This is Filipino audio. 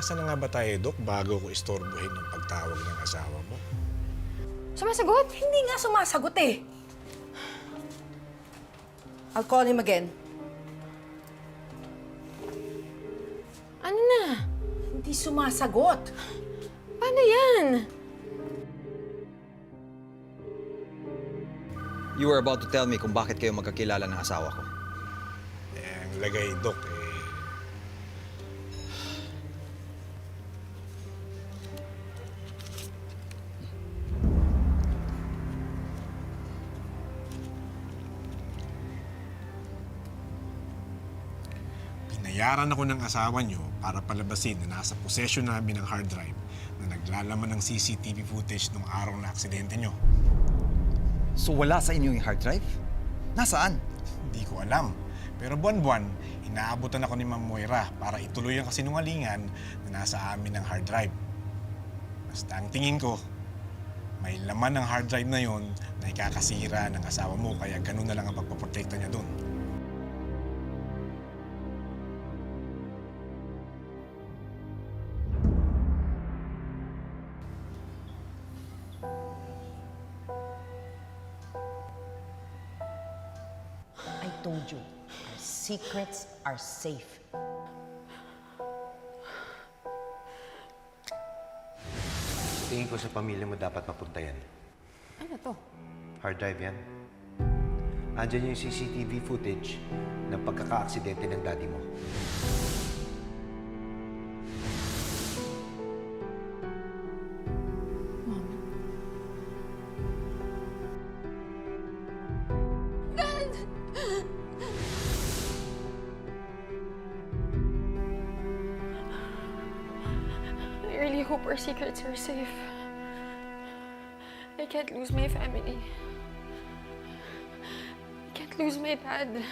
Asa na nga ba tayo, Dok, bago ko istorbohin yung pagtawag ng asawa mo? Sumasagot? Hindi nga sumasagot eh. I'll call him again. Ano na? Hindi sumasagot. Paano yan? You were about to tell me kung bakit kayo magkakilala ng asawa ko. Eh, ang lagay, Dok, eh... Pinayaran ako ng asawa niyo para palabasin na nasa possession namin ng hard drive na naglalaman ng CCTV footage nung araw na aksidente niyo. So wala sa inyo yung hard drive? Nasaan? Hindi ko alam. Pero buwan-buwan, inaabutan ako ni Ma'am Moira para ituloy ang kasinungalingan na nasa amin ng hard drive. Basta ang tingin ko, may laman ng hard drive na yon na ikakasira ng asawa mo kaya ganun na lang ang pagpaprotekta niya doon. Told you, our secrets are safe. Tingin ko sa pamilya mo dapat mapunta yan. Ano to? Hard drive yan. Andyan yung CCTV footage ng pagkaka-aksidente ng daddy mo. Really hope our secrets are safe. I can't lose my family. I can't lose my dad.